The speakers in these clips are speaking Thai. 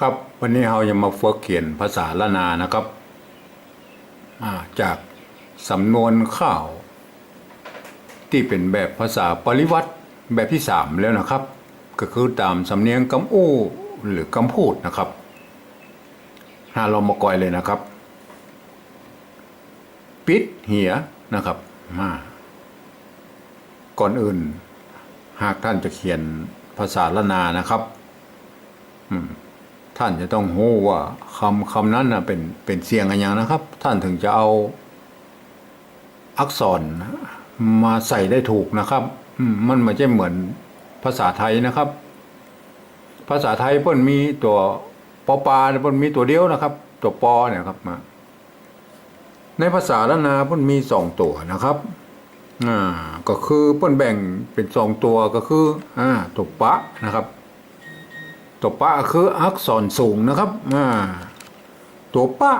ครับวันนี้เราจะมาฝึกเขียนภาษาละนานะครับาจากสำนวนข่าว ที่เป็นแบบภาษาปริวัติแบบที่สามแล้วนะครับ ก็คือตามสำเนียงกำอู้หรือกำพูดนะครับหาเรามากอยเลยนะครับ ปิดเหียนะครับมาก่อนอื่น หากท่านจะเขียนภาษาละนานะครับ ท่านจะต้องรู้ว่าคำคำนั้นนะเป็นเป็นเสียงอะไรอย่างนะครับ ท่านถึงจะเอาอักษรมาใส่ได้ถูกนะครับมันไม่ใช่เหมือนภาษาไทยนะครับ ภาษาไทยเพิ่นมีตัวปอปาเพิ่นมีตัวเดียวนะครับ ตัวปอเนี่ยครับมาในภาษาละนาเพิ่นมีสองตัวนะครับอ่าก็คือเพิ่นแบ่งเป็นสองตัวก็คืออ่าตัวปะนะครับ ตัวปะคืออักษรสูงนะครับตัวปะ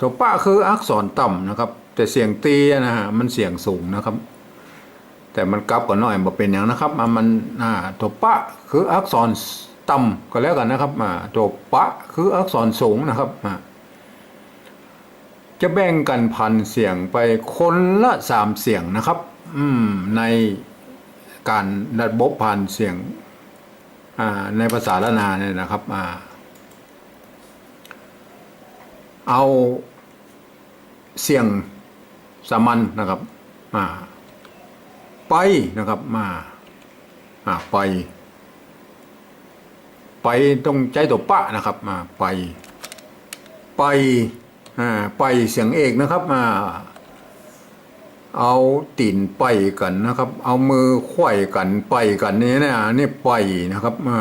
ตัวปะคืออักษรต่ำนะครับ แต่เสียงตีนะฮะมันเสียงสูงนะครับ แต่มันกลับกันหน่อยมาเป็นอย่างนะครับมันตัวปะคืออักษรต่ำก็แล้วกันนะครับตัวปะคืออักษรสูงนะครับจะแบ่งกันพันเสียงไปคนละสามเสียงนะครับ อืมในการดัดบบพันเสียง ในภาษาละนาเนี่ยนะครับอเอาเสียงสามัญนะครับอ่าไปนะครับมาไป ไปต้องใจตัวปะนะครับมาไป ไปไปเสียงเอกนะครับมา เอาตีนไปกันนะครับ เอามือไขว้กันไปกันนี่นะนี่ไปนะครับอ่า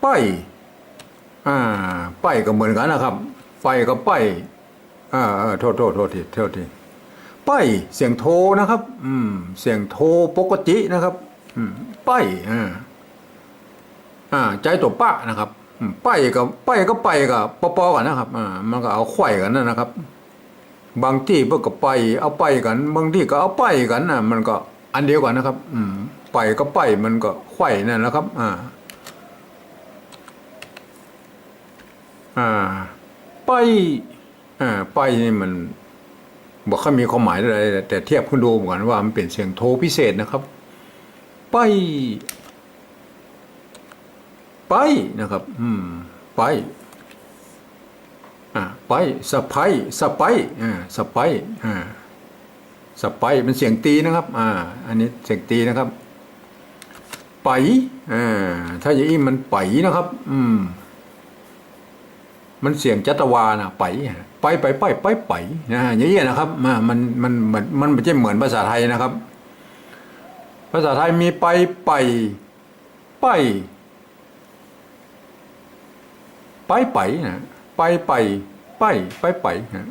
ไปอ่าไปก็เหมือนกันนะครับไปก็ไปอ่าโทษโทษโทษทีโทษทีไปเสียงโทนะครับ อืม เสียงโทปกตินะครับ อืมไปอ่าอ่าใจตัวปะนะครับไปกับไปก็ไปกับปอปอกันนะครับอ่ามันก็เอาไข่กันนั่นนะครับ บางที่เพื่อก็ไป เอาไปกัน บางที่ก็เอาไปกันนะมันก็อันเดียวกันนะครับ อืม ไปก็ไปมันก็ไข่นั่นแหละครับ อ่า อ่า ไปอ่าไปนี่มัน บอกเขามีความหมายอะไรแต่เทียบคุณดูเหมือนว่ามันเป็นเสียงโทพิเศษนะครับ ไป ไปนะครับ อืม ไป ไปสะไพสะไปสะไปสะไปเป็นเสียงตีนะครับอ่าอันนี้เสียงตีนะครับ ไปอ่าถ้าอย่างนี้มันไปนะครับ อืม มันเสียงจัตวานะไปไปไปไปไปไปนะอย่างนี้นะครับมามันมันมันมันไม่ใช่เหมือนภาษาไทยนะครับ ภาษาไทยมีไปไปไป ไปไปนะ ไปไปไปไปไปนะ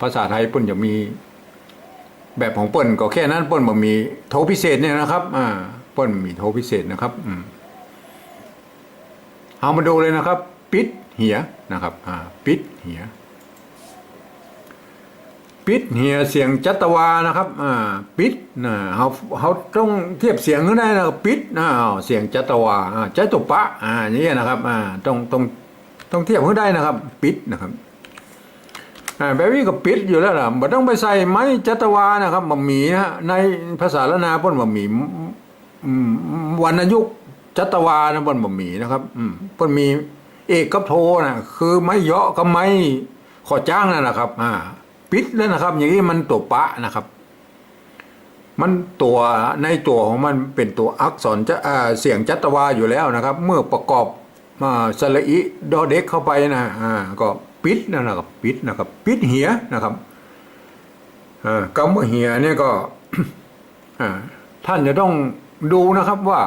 ภาษาไทยเปิ้นจะมี แบบของเปิ้นก็แค่นั้นเปิ้นบ่มีโทพิเศษเนี่ยนะครับ อ่าเปิ้นมีโทพิเศษนะครับ อืมเอามาดูเลยนะครับ ปิดเหียนะครับ อ่า ปิดเหียปิดเหียเสียงจัตวานะครับ อ่า ปิดนะเขาเขาต้องเทียบเสียงขึ้นได้นะปิดนะอ้าวเสียงจัตวาอ่าจัตุปะ อ่าอย่างนี้นะครับ อ่า ต้องต้อง ต้องเทียบขึ้นได้นะครับ ปิดนะครับแบบนี้ก็ปิดอยู่แล้วล่ะบ่ต้องไปใส่ไม้จัตวานะครับบะหมี่นะในภาษาละนาเปิ้นบะหมี่วรรณยุกจัตวานะเปิ้นบะหมี่นะครับพ้นมีเอกกับโทนะคือไม้เยาะกับไม้ขอจ้างนั่นแหละครับ อ่า ปิดแล้วนะครับ อย่างนี้มันตัวปะนะครับ มันตัวในตัวของมันเป็นตัวอักษรจะเสียงจัตวาอยู่แล้วนะครับ เมื่อประกอบ มาสระอิดอเด็กเข้าไปนะอ่าก็ปิดนั่นะครับปิดนะครับ ปิดเหียนะครับอ่ากำว่าเหียเนี่ยก็อ่าท่านจะต้องดูนะครับว่า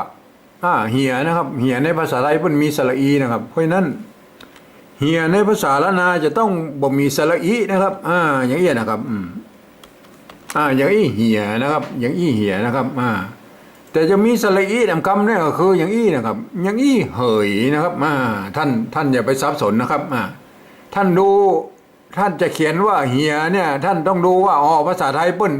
อ่าเหียนะครับ เหียในภาษาไทยมันมีสระอีนะครับ เพราะนั้นเหียในภาษาละนาจะต้องบ่มีสระอีนะครับ อ่า อย่างนี้นะครับอ่าอย่างอี้เหียนะครับ อย่างอี้เหียนะครับ อ่า แต่จะมีสระอีนำคำเนี่ยก็คืออย่างอี้นะครับ อย่างอี้เหยนะครับอ่าท่านท่านอย่าไปสับสนนะครับอ่าท่านดูท่านจะเขียนว่าเหียเนี่ยท่านต้องดูว่าอ๋อภาษาไทยเปิ้น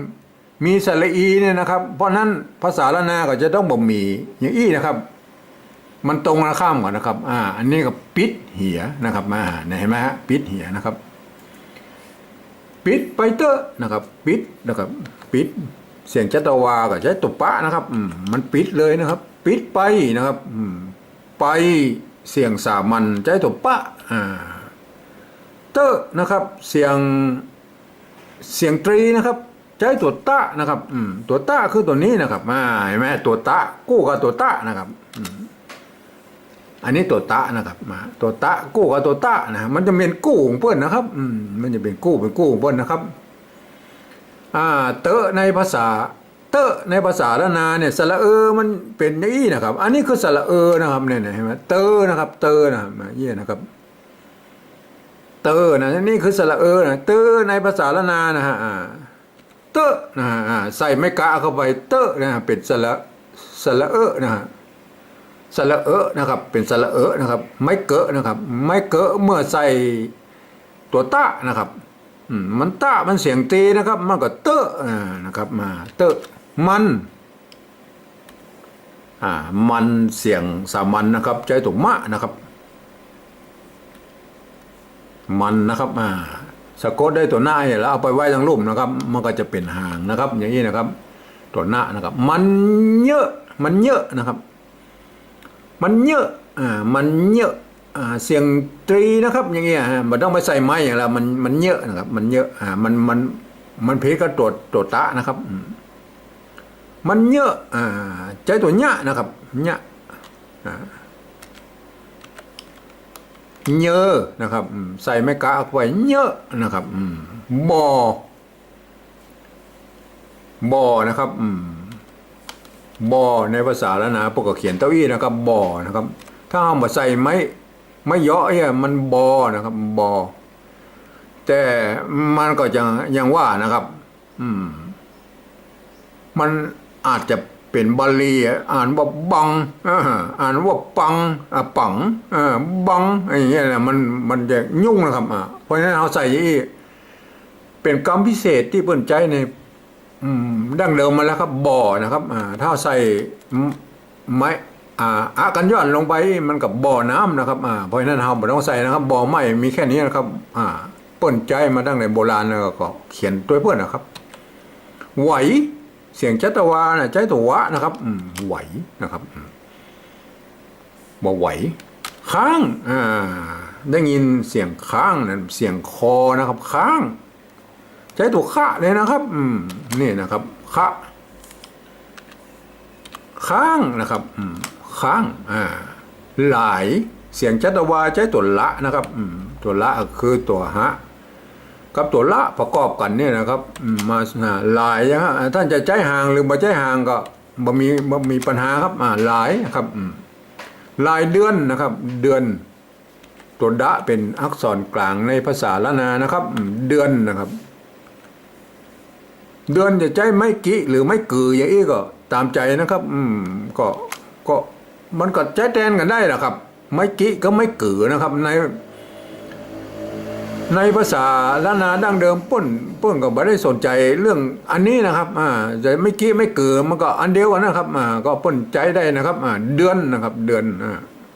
มีสระอีเนี่ยนะครับ เพราะนั้นภาษาละนาก็จะต้องบ่มีอย่างอี้นะครับ มันตรงข้ามก่อนนะครับ อ่า อันนี้ก็ปิดเหียนะครับมาเนี่ยเห็นไหมฮะปิดเหียนะครับ ปิดไปเตอะนะครับ ปิดนะครับ ปิด เสียงจัตวากับใช้ตุปะนะครับมันปิดเลยนะครับ ปิดไปนะครับไปเสียงสามัญใช้ตุปะเตอะนะครับเสียงเสียงตรีนะครับ ใช้ตัวตะนะครับตัวตะคือตัวนี้นะครับอ่าเห็นไหมตัวตะกู้กับตัวตะนะครับอันนี้ตัวตะนะครับมาตัวตะกู้กับตัวตะนะมันจะเป็นกู้ของเพื่อนนะครับมมันจะเป็นกู้เป็นกู้ของเพื่อนนะครับ อ่าเตอะในภาษาเตอะในภาษาละนาเนี่ยสระเออมันเป็นยี้นะครับ อันนี้คือสระเออนะครับเนี่ยเห็นไหมเตอนะครับ เตอนะครับเยี่ยนะครับ เตอนะนี่คือสระเออนะเตอในภาษาละนานะฮะเตอะนะฮะใส่ไม่กะเข้าไปเตอะนะเป็นสระสระเออนะฮะสระเออนะครับ เป็นสระเออนะครับ ไม่เกะนะครับ ไม่เกะเมื่อใส่ตัวตะนะครับ มันตะมันเสียงตีนะครับ มันก็เตอะนะครับมาเตอะมันอ่ามันเสียงสามัญนะครับ ใจถูกมะนะครับ มันนะครับอ่าสะกดได้ตัวหน้าเนี่ยแล้วเอาไปไว้ทางรูปนะครับ มันก็จะเป็นหางนะครับ อย่างนี้นะครับ ตัวหน้านะครับ มันเยอะมันเยอะนะครับ มันเยอะอ่ามันเยอะ เสียงตรีนะครับอย่างเงี้ยฮะมันต้องไปใส่ไม้อย่างละมันมันเยอะนะครับ มันเยอะอ่ามันมันมันเพก็ตัวตัวตะนะครับ มันเยอะอ่าใจตัวเนี้ยนะครับเนี้ยอ่าเยอะนะครับ ใส่ไม่กะเอาไว้เยอะนะครับบอบอนะครับบอในภาษาล้วนะพวกก็เขียนเต้าอี้นะครับบอนะครับ ถ้าเอามาใส่ไม้ ไม่เยาะเนี่ยมันบอนะครับบอ แต่มันก็ยังยังว่านะครับ อืม มันอาจจะเป็นบาลีอ่านว่าบังอ่านว่าปังอ่าปังอ่าบังอย่างเงี้ยนะมันมันจะยุ่งนะครับอ่าเพราะฉะนั้นเอาใส่ยี่เป็นกรรมพิเศษที่เปิ้นใจในดั้งเดิมมาแล้วครับบ่อนะครับ อ่า ถ้าใส่ไม้ อ่าอะกันย้อนลงไปมันกับบ่อน้ำนะครับอ่าเพราะฉะนั้นเราไม่ต้องใส่นะครับบ่อไม้มีแค่นี้นะครับอ่าเปิ้นใจมาตั้งในโบราณแล้วก็เขียนตัวเปิ้นนะครับ ไหวเสียงจัตวานะใจตัววะนะครับอืมไหวนะครับบ่ไหวค้างอ่าได้ยินเสียงค้างนั่นเสียงคอนะครับ ค้าง ใช้ตัวคะเลยนะครับ อืมนี่นะครับคะค้างนะครับ อืม ค้างอ่าหลายเสียงจัตวาใช้ตัวละนะครับตัวละคือตัวฮะกับตัวละประกอบกันเนี่ยนะครับมาหลายนะท่านจะใจห่างหรือบ่ใจห่างก็บ่มีบ่มีปัญหาครับอ่าหลายครับหลายเดือนนะครับ เดือน ตัวดะเป็นอักษรกลางในภาษาละนานะครับ เดือนนะครับ เดือนจะใจไม่กิหรือไม่กืออย่างนี้ก็ ตามใจนะครับ อืมก็ก็ มันก็ใจแทนกันได้นะครับ ไม่กิก็ไม่กือนะครับ ใน ในภาษาล้านนาดั้งเดิมป้นป้นก็ไม่ได้สนใจเรื่องอันนี้นะครับ อ่าจะไม่กี้ไม่เกิดมันก็อันเดียวกันนะครับ อ่า ก็ป้นใจได้นะครับ อ่า เดือนนะครับ เดือนอ่า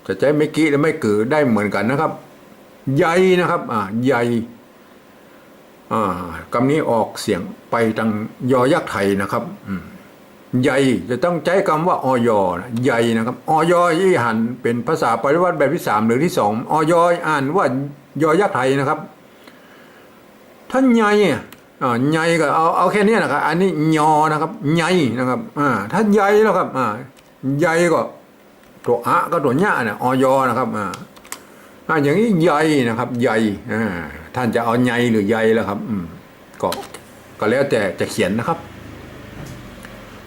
จะใจไม่กี้หรือไม่เกิดได้เหมือนกันนะครับ ใหญ่นะครับ อ่า ใหญ่อ่ากำนี้ออกเสียงไปทางยอยักษ์ไทยนะครับ อืม ใหญ่จะต้องใช้คำว่าออยใหญ่นะครับออยยี่หันเป็นภาษาปริวัติแบบที่สามหรือที่สองออยอ่านว่ายอยักษ์ไทยนะครับ ท่านใหญ่อะอ่าใหญ่ก็เอาเอาแค่นี้นะครับ อันนี้ยอนะครับใหญ่นะครับอ่าถ้าใหญ่แล้วครับอ่าใหญ่ก็ตัวอะก็ตัวเนี้ยเนี่ยออยนะครับอ่าอ่าอย่างนี้ใหญ่นะครับใหญ่อ่าท่านจะเอาใหญ่หรือใหญ่แล้วครับ อืมก็ก็แล้วแต่จะเขียนนะครับ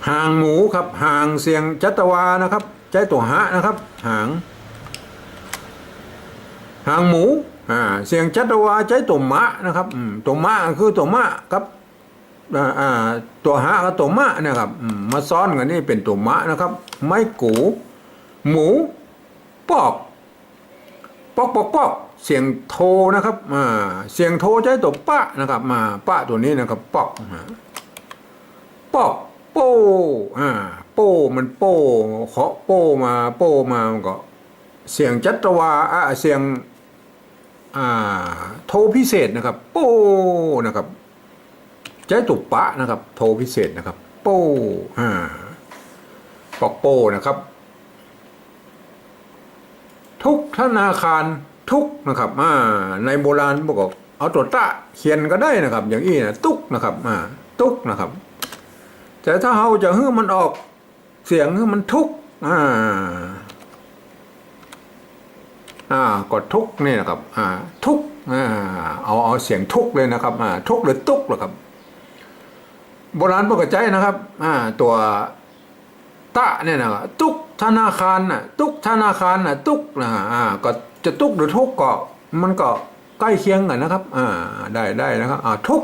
หางหมูครับหางเสียงจัตวานะครับใจตัวหะนะครับหางหางหมูอ่าเสียงจัตวาใจตัวมะนะครับตัวมะคือตัวมะครับอ่าตัวหะกับตัวมะนะครับมาซ้อนกันนี่เป็นตัวมะนะครับ ไม้กูหมูปอกปอกปอกปอกเสียงโทนะครับอ่าเสียงโทใจตัวปะนะครับมาปะตัวนี้นะครับปอกปอก โป้อ่าโป้มันโป้เคาะโป้มาโป้มามันก็ เสียงจัตวาอ่าเสียงอ่าโทพิเศษนะครับ โป้นะครับใจตุปะนะครับ โทพิเศษนะครับ โป้อ่าปอกโป้นะครับ ทุกธนาคารทุกนะครับอ่าในโบราณบอกเอาตัวตะเขียนก็ได้นะครับ อย่างนี้นะตุกนะครับอ่าตุกนะครับ แต่ถ้าเราจะให้มันออกเสียงให้มันทุกอ่าอ่าก็ทุกนี่นะครับ อ่า ทุกอ่าเอาเอาเสียงทุกเลยนะครับ อ่า ทุกหรือตุกเหรอครับ โบราณปกใจนะครับ อ่า ตัวตะเนี่ยนะครับตุกธนาคารน่ะ ตุกธนาคารน่ะ ตุกนะอ่า ก็จะตุกหรือทุกก็ มันก็ใกล้เคียงกันนะครับ อ่า ได้ได้นะครับ อ่า ทุก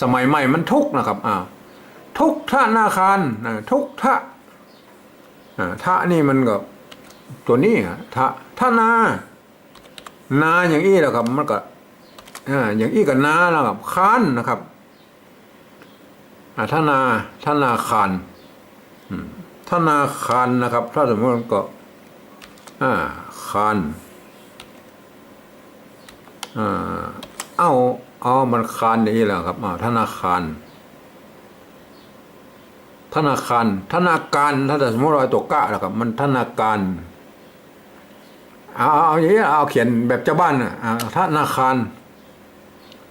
สมัยใหม่มันทุกนะครับ อ่า ทุกธนาคารนะทุกทะอ่าทะนี่มันก็ตัวนี้อะทะทะนา นาอย่างอี้แหละครับมันก็อย่างอี้กับนาแล้วครับคานนะครับอ่านาทะนาคารอืมทะนาคารนะครับ ถ้าสมมติมันก็อ่าคานอ่าเอาเอามันคานอย่างนี้แหละครับอ่าธนาคาร ธนาคาร ธนาการถ้าสมมติเราตกกะแล้วครับ มันธนาการเอาเอาอย่างนี้เอาเขียนแบบเจ้าบ้านอะธนาคาร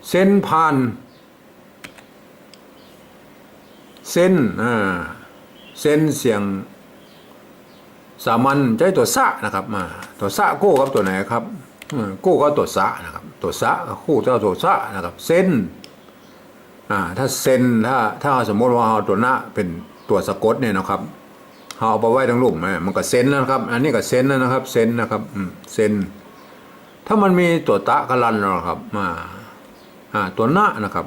เส้นผ่าน เส้นอ่าเส้นเสียง สามัญใช้ตัวสะนะครับมาตัวสะกู้กับตัวไหนครับกู้ก็ตัวสะนะครับ ตัวสะคู่เจ้าตัวสะนะครับ เส้นอ่าถ้าเซนถ้าถ้าสมมติว่าเอาตัวหน้าเป็น ตัวสะกดเนี่ยนะครับเอาเอาไปไว้ทั้งรูปมันก็เซนแล้วนะครับ อันนี้ก็เซนแล้วนะครับเซนนะครับอืเซนถ้ามันมีตัวตะกะลันนะครับมาอ่าตัวหน้านะครับ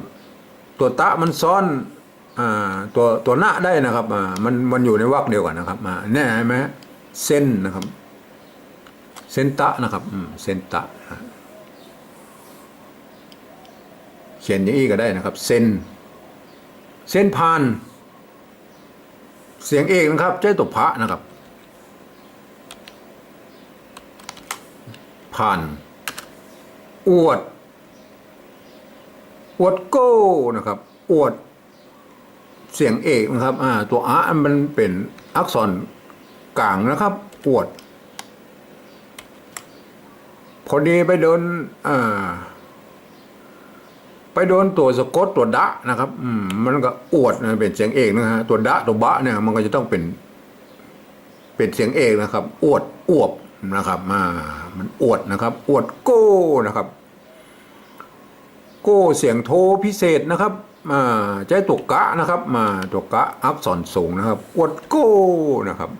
ตัวตะมันซ้อนอ่าตัวตัวหน้าได้นะครับอ่ามันมันอยู่ในวรรคเดียวกันนะครับมาแน่ไหมเส้นนะครับเซนตะนะครับอืมเซนตะเขียนอย่างนี้ก็ได้นะครับ เส้น เส้นพาน เสียงเอกนะครับ ใช้ตัวพระนะครับ ผ่าน อวด อวดโก้นะครับ อวด เสียงเอกนะครับ อ่า ตัวอามันเป็นอักษรกลางนะครับ อวด พอดีไปเดินอ่า ไปโดนตัวสะกดตัวดะนะครับอืมมันก็อวดนะเป็นเสียงเอกนะฮะตัวดะตัวบะเนี่ยมันก็จะต้องเป็น เป็นเสียงเอกนะครับ อวดอวบนะครับมามันอวดนะครับ อวดโก้นะครับ โก้เสียงโทพิเศษนะครับมาใจตัวกะนะครับ มาตัวกะอักษรสูงนะครับ อวดโก้นะครับ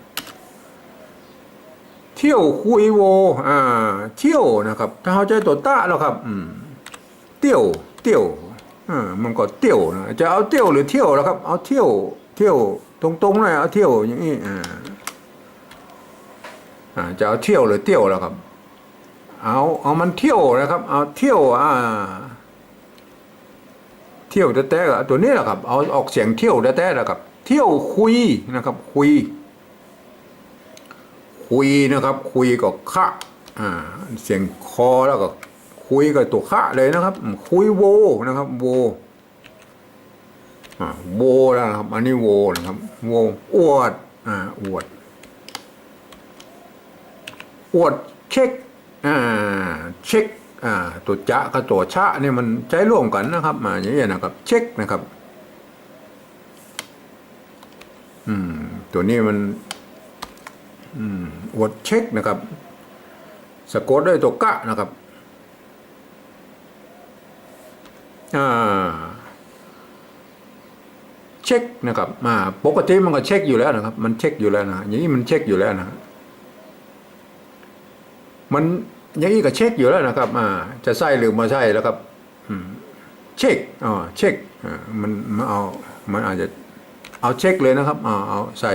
เที่ยวคุยโวอ่าเที่ยวนะครับ ถ้าเขาใจตัวตะแล้วครับอืมเที่ยว เที่ยวมันก็เที่ยวนะจะเอาเที่ยวหรือเที่ยวแล้วครับ เอาเที่ยว เที่ยว ตรงๆเลยเอาเที่ยวอย่างนี้อ่าจะเอาเที่ยวหรือเที่ยวแล้วครับ เอาเอามันเที่ยวนะครับ เอาเที่ยวอ่าเที่ยวแต้ๆกับตัวนี้แหละครับ เอาออกเสียงเที่ยวแต้ๆแหละครับ เที่ยวคุยนะครับ คุย คุยนะครับ คุยกับคะอ่า เสียงคอแล้วก็ คุยกับตัวคะเลยนะครับ คุยโวนะครับโวโวนะครับ อันนี้โวนะครับโวอวดอ่าอวด อวดเช็คอ่าเช็คอ่าตัวจะกับตัวชะเนี่ยมันใช้ร่วมกันนะครับมาอย่างนี้นะครับ เช็คนะครับ อืม ตัวนี้มัน อืมอวดเช็คนะครับ สะกดด้วยตัวกะนะครับ อ่า เช็คนะครับมาปกติมันก็เช็คอยู่แล้วนะครับ มันเช็คอยู่แล้วนะอย่างนี้มันเช็คอยู่แล้วนะมันอย่างนี้ก็เช็คอยู่แล้วนะครับอ่าจะใส่หรือไมาใช่แล้วครับอืมเช็คอ๋อเช็คอ่ามันมันเอามันอาจจะเอาเช็คเลยนะครับอ่าเอาใส่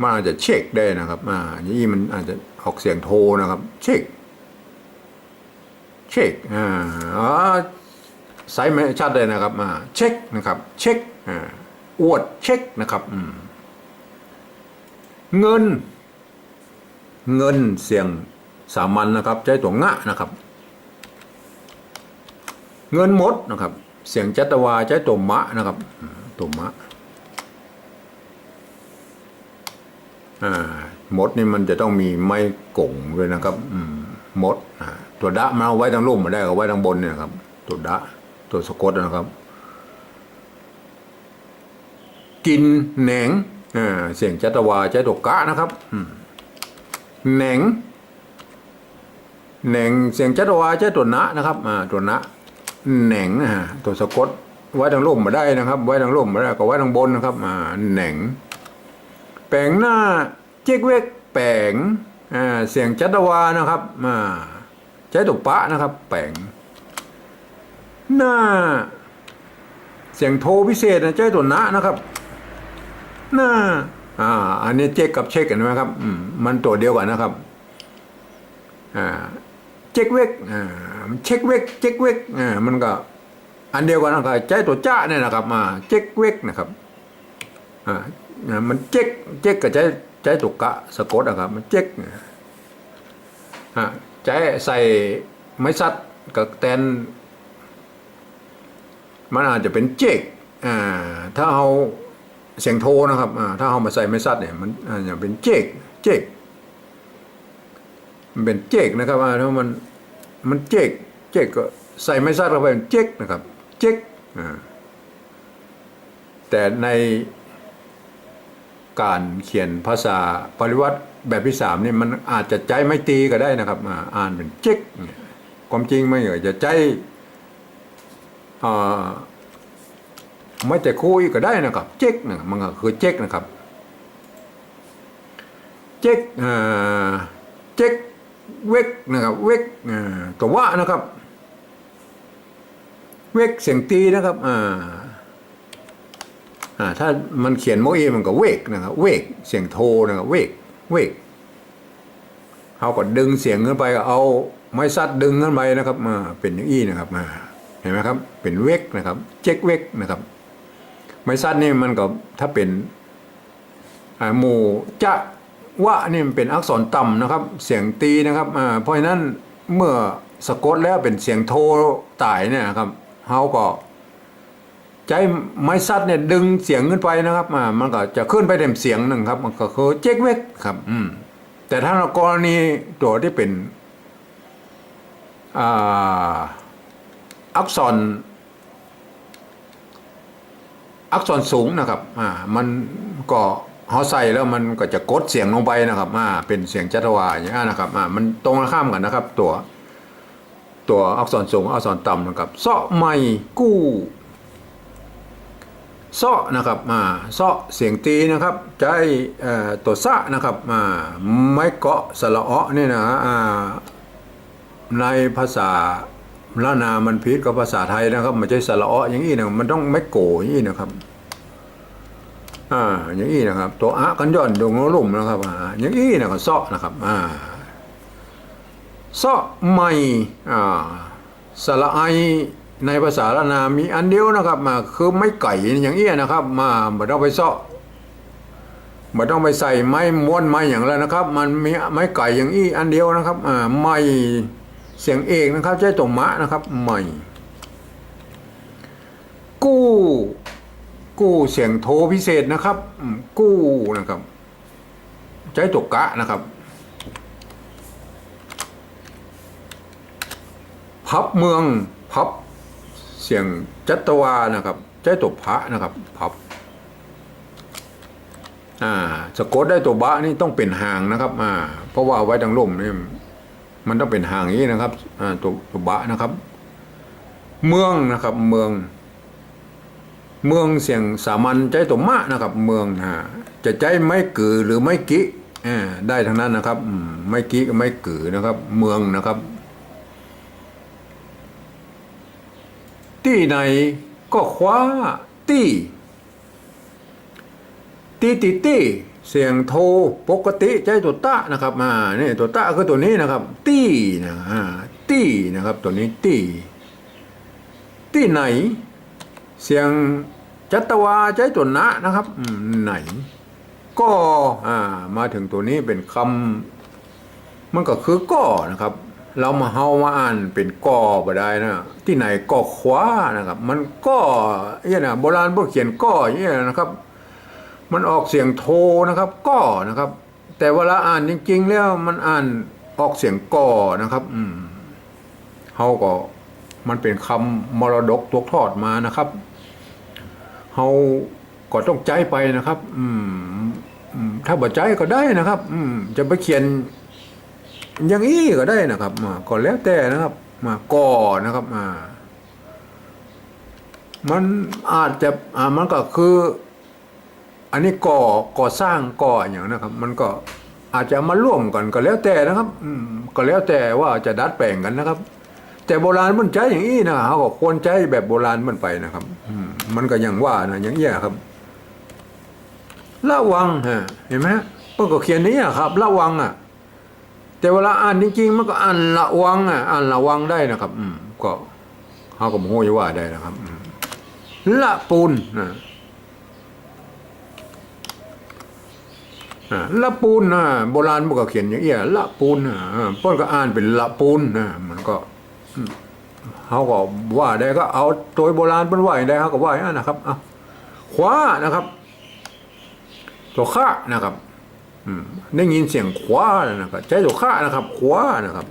มันอาจจะเช็คได้นะครับอ่าอย่างนี้มันอาจจะออกเสียงโทนะครับ เช็ค เช็คอ่าไซส์ไม่ชัดเลยนะครับมาเช็คนะครับเช็คอ่าอวดเช็คนะครับอืมเงิน เงินเสียงสามัญนะครับ ใช้ตัวงะนะครับ เงินหมดนะครับ เสียงจัตวาใช้ตัวมะนะครับตัวมะอ่าหมดนี่มันจะต้องมีไม้กงด้วยนะครับอืมหมดอ่า ตัวดะมันเอาไว้ทางลุ่มมาได้เอาไว้ทางบนเนี่ยครับ ตัวดะตัวสะกดนะครับ กินแหนงอ่าเสียงจัตวาใช้ตัวกะนะครับแหนงแหนงเสียงจัตวาใช้ตัวนะนะครับอ่าตัวนะแหนงนะฮะตัวสะกดไว้ทางร่มมาได้นะครับ ไว้ทางร่มมาได้ก็ไว้ทางบนนะครับอ่าแหนงแปลงหน้าเจ๊กเวกแปลงอ่าเสียงจัตวานะครับอ่า ใช้ตุปะนะครับ แปงหน้า เสียงโทพิเศษนะใช้ตัวนะนะครับหน้าอ่า อันนี้เจ๊กกับเช็คกันไหมครับอืมมันตัวเดียวกันนะครับอ่าเช็คเวกอ่ามันเช็คเวกเช็คเวกอ่ามันก็ อันเดียวกันนะครับใจตัวจ้าเนี่ยนะครับมาเช็คเวกนะครับอ่าอ่ามันเช็คเช็คกับใจใจตุกกะสะกดนะครับ มันเช็ค อ่าใจใส่ไม้สัดกับแตน มันอาจจะเป็นเจกอ่าถ้าเอาเสียงโทนะครับอ่าถ้าเอามาใส่ไม้สัดเนี่ยมันอาจจะเป็นเจกเจกมันเป็นเจกนะครับว่าถ้ามันมันเจกเจกก็ใส่ไม้ซัดเข้าไปเป็นเจกนะครับเจกอ่าแต่ในการเขียนภาษาปริวัติ แบบที่สามนี่มันอาจจะใจไม่ตีก็ได้นะครับ อ่านเป็นเจ๊กความจริงไม่เอ่ยจะใจไม่แต่คุยก็ได้นะครับเจ๊กนะมันก็คือเจ๊กนะครับเจ๊กอ่าเจ๊กเวกนะครับเวกอ่าตัวว่านะครับ เวกเสียงตีนะครับอ่าอ่าถ้ามันเขียนโมเอมันก็เวกนะครับเวกเสียงโทนะครับเวก วกเขาก็ดึงเสียงขึ้นไปเอาไม้ซัดดึงขึ้นไปนะครับมาเป็นอย่างอี้นะครับมาเห็นไหมครับ เป็นเวกนะครับ เจ๊กเวกนะครับ ไม้ซัดนี่มันก็ถ้าเป็นหมู่จะวะนี่มันเป็นอักษรต่ำนะครับ เสียงตีนะครับเพราะฉะนั้นเมื่อสะกดแล้วเป็นเสียงโทตายเนี่ยครับเขาก็ ใจไม้ซัดเนี่ยดึงเสียงขึ้นไปนะครับอ่ามันก็จะขึ้นไปเต็มเสียงหนึ่งครับ มันก็คือเจ๊กเวกครับ อืม แต่ถ้าเรากรณีตัวที่เป็นอ่าอักษร อักษรสูงนะครับ อ่า มันก็เขาใส่แล้วมันก็จะกดเสียงลงไปนะครับ อ่า เป็นเสียงจัตวาอย่างนี้นะครับ อ่า มันตรงข้ามกันนะครับ ตัว ตัวอักษรสูงอักษรต่ำนะครับเซาะไม่กู้ ซาะนะครับอ่าเซาะเสียงตีนะครับใจตัวซะนะครับอ่าไม่เกาะสระเอะนี่นะในภาษาละนามันพิษกับภาษาไทยนะครับมันใช่สระเอะอย่างนี้นะมันต้องไม่โกอย่างนี้นะครับอ่าอย่างนี้นะครับ ตัวอะกันย่อนดวงลุ่มนะครับอ่าอย่างนี้นะครับเซาะนะครับอ่าเซาะไม่อ่าสระไอ ในภาษาละนามีอันเดียวนะครับ มาคือไม่ไก่อย่างนี้ยนะครับ มาไม่ต้องไปซาะไม่ต้องไปใส่ไม้ม้วนไม้อย่างแล้วนะครับ มันมีไม้ไก่อย่างนี้อันเดียวนะครับอ่าไม่เสียงเอกนะครับ ใช้ตัวมะนะครับใหม่กู้ กู้เสียงโทพิเศษนะครับ กู้นะครับ ใช้ตัวกะนะครับพับเมืองพับ เสียงจัตวานะครับใช้ตัวพระนะครับพับอ่าสะกดได้ตัวบะนี่ต้องเป็นหางนะครับอ่าเพราะว่าเอาไว้ทางล่มนี่มันต้องเป็นห่างอย่างนี้นะครับอ่าตัวตัวบะนะครับ เมืองนะครับ เมือง เมืองเสียงสามัญใจตัวมะนะครับ เมืองฮะจะใจไม่กือหรือไม่กิอ่าได้ทั้งนั้นนะครับ ไม่กิไม่กือนะครับ เมืองนะครับ ที่ไหนก็คว้าตี้ตีตีตีเสียงโทปกติใจตัวตะนะครับมาเนี่ยตัวตะคือตัวนี้นะครับ ตีนะตีนะครับตัวนี้ตีตีไหน เสียงจัตวาใจตัวนะนะครับไหน ก็อ่ามาถึงตัวนี้เป็นคำมันก็คือก่อนะครับ เรามาเฮามาอ่านเป็นก่อบ่ได้นะที่ไหนก่อขวานะครับ มันก่อเนี่ยนะโบราณพวกเขียนก่อย่างเนี่ยนะครับ มันออกเสียงโทนะครับก่อนะครับ แต่เวลาอ่านจริง ๆ แล้วมันอ่านออกเสียงก่อนะครับ อืมเฮาก็มันเป็นคำมรดกตกทอดมานะครับเฮาก็ต้องใจไปนะครับ อืมถ้าบ่ใจก็ได้นะครับ อืมจะไปเขียน อย่างนี้ก็ได้นะครับอ่าก็แล้วแต่นะครับ มาก่อนะครับอ่ามันอาจจะอ่ามันก็คือ อันนี้ก่อก่อสร้างก่ออย่างนะครับ มันก็อาจจะมาร่วมกันก็แล้วแต่นะครับก็แล้วแต่ว่าจะดัดแปลงกันนะครับ แต่โบราณมันใจอย่างนี้นะเขาก็ควรใจแบบโบราณมันไปนะครับอืมันก็อย่างว่านะอย่างเงี้ครับ ระวังฮะเห็นไหมเพิ่นก็เขียนนี้อะครับ ระวังอะ แต่เวลาอ่านจริงๆมันก็อ่านระวังอะอ่านระวังได้นะครับ อืม ก็เขาก็โมโหยว่าได้นะครับละปูนนะละปูนนะโบราณมันก็เขียนอย่างเงี้ยละปูนนะอ่าเพิ่นก็อ่านเป็นละปูนนะมันก็เขาก็ว่าได้ก็เอาโดยโบราณเป็นว่าอย่างใดเขาก็ว่าอย่างนั้นนะครับเอาขวานะครับ ตัวข้านะครับ ได้ยินเสียงขวานะครับใจตัวข้านะครับ ขวานะครับ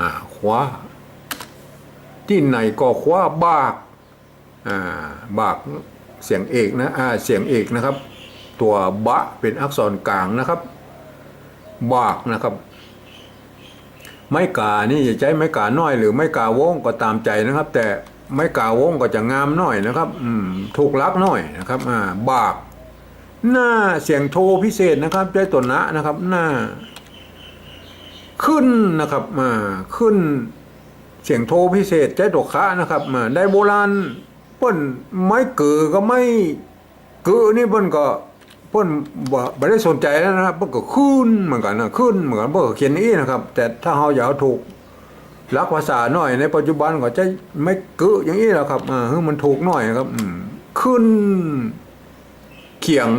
อ่า ขวาที่ไหนก็ขวาบาก อ่า บากเสียงเอกนะอ่าเสียงเอกนะครับ ตัวบะเป็นอักษรกลางนะครับ บากนะครับ ไม้กานี่จะใช้ไม้กาน้อย หรือไม้กาวงก็ตามใจนะครับ แต่ไม้กาวงก็จะงามน้อยนะครับ อืมถูกลักน้อยนะครับ อ่า บาก หน้าเสียงโทพิเศษนะครับใจตัวนะนะครับ หน้า ขึ้นนะครับมาขึ้น เสียงโทพิเศษใจตัวคะนะครับมาได้โบราณเปิ้นไม่เกือก็ไม่เกือนี่เปิ้นก็เปิ้นบ่บ่ได้สนใจแล้วนะครับเปิ้นก็ขึ้นเหมือนกันนะขึ้นเหมือนกันเปิ้นเขียนนี้นะครับ แต่ถ้าเฮาอยากถูกลักภาษาหน่อยในปัจจุบันก็จะไม่เกืออย่างนี้แหละครับอ่าคือมันถูกหน่อยครับ อืมขึ้น เขียง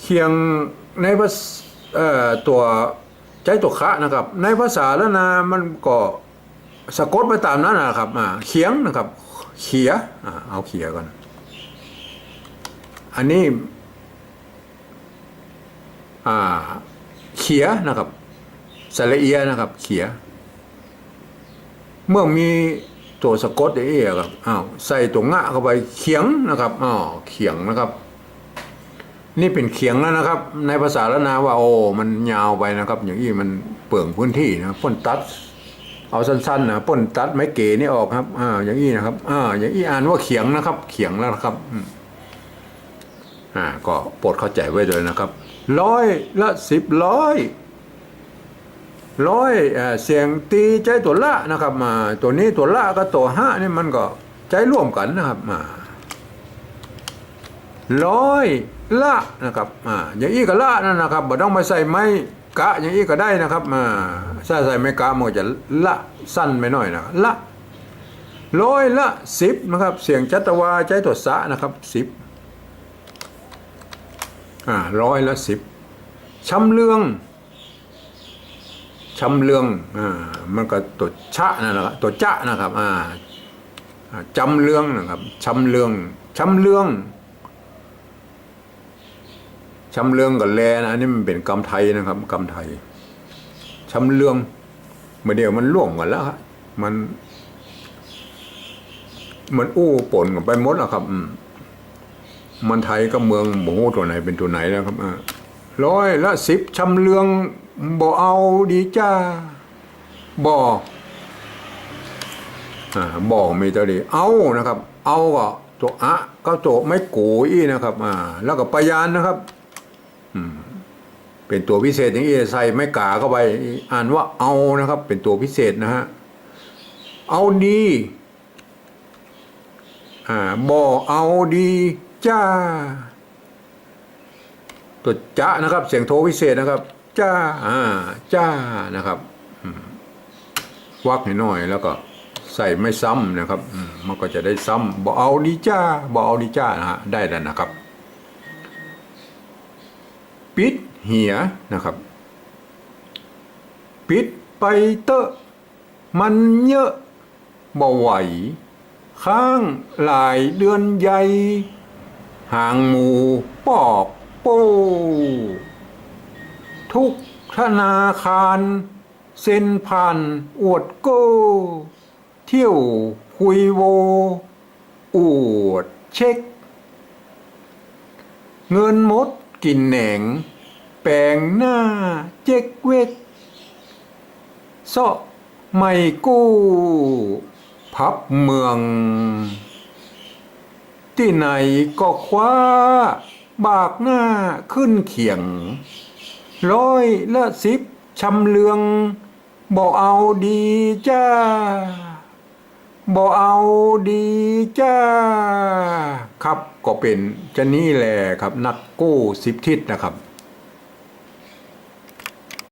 เขียงในภาษเอ่อตัวใจตัวคะนะครับ ในภาษาล้วนะมันก็สะกดไปตามนั้นนะครับอ่าเขียงนะครับ เขียอ่าเอาเขียก่อนอันนี้อ่าเขียนะครับสระเอียนะครับ เขีย เมื่อมี ตัวสะกดเอครับอ้าวใส่ตัวงะเข้าไปเขียงนะครับอ้าวเขียงนะครับ นี่เป็นเขียงแล้วนะครับ ในภาษาละนาว่าโอ้มันยาวไปนะครับ อย่างนี้มันเปลืองพื้นที่นะพ่นตัดเอาสั้นๆนะพ่นตัดไม้เก๋นี่ออกครับอ่าอย่างนี้นะครับอ่าอย่างนี้อ่านว่าเขียงนะครับ เขียงแล้วนะครับอ่าก็โปรดเข้าใจไว้ด้วยนะครับ ร้อยละสิบร้อย ร้อยเสียงตีใจตัวละนะครับมาตัวนี้ตัวละกับตัวห้านี่มันก็ใจร่วมกันนะครับมาร้อยละนะครับอ่าอย่างอี้ก็ละนั่นนะครับบ่ต้องมาใส่ไม้กะอย่างอี้ก็ได้นะครับมาถ้าใส่ไม้กะมันจะละสั้นไปหน่อยนะละร้อยละสิบนะครับ เสียงจัตวาใจตัวสะนะครับสิบอ่าร้อยละสิบชำเลือง ช้ำเลืองอ่ามันก็ตัวชะนั่นแหละครับตัวจะนะครับอ่าจำเลืองนะครับช้ำเลืองช้ำเลืองช้ำเลืองกับแลนะอันนี้มันเป็นกรรมไทยนะครับกรรมไทยช้ำเลืองเมื่อเดียวมันร่วมกันแล้วครับมัน มันอู้ปนกันไปหมดแล้วครับมันไทยกับเมืองโมโหตัวไหนเป็นตัวไหนแล้วครับอ่าร้อยละสิบช้ำเลือง บ่เอาดีจ้าบ่อบ่มีตัวดีเอานะครับ เอาก็ตัวอะก็ตัวไม่กูอีนะครับอ่าแล้วก็ปยานนะครับอืมเป็นตัวพิเศษอย่างนี้ใส่ไม่กาเข้าไปอ่านว่าเอานะครับ เป็นตัวพิเศษนะฮะเอาดีอ่าบ่เอาดีจ้าตัวจ้านะครับ เสียงโทพิเศษนะครับ จ้าอ่าจ้านะครับวักให้หน่อยแล้วก็ใส่ไม่ซ้ำนะครับมันก็จะได้ซ้ำบอเอาดีจ้าบอเอาดีจ้านะฮะได้แล้วนะครับ ปิดเหียนะครับ ปิดไปเตอะมันเยอะบ่ไหวข้างหลายเดือนใหญ่ห่างหมูปอกโป้ ทุกธนาคารเส้นผ่านอวดโก้ เที่ยวคุยโว อวดเช็ค เงินมดกินแหนง แปลงหน้าเจ๊กเวกเซาะไม่กู้ พับเมือง ที่ไหนก็คว้า บากหน้าขึ้นเขียง ร้อยละสิบชำเลืองบ่เอาดีจ้าบ่เอาดีจ้า ครับก็เป็นจะนี่แหละครับนักกู้สิบทิศนะครับ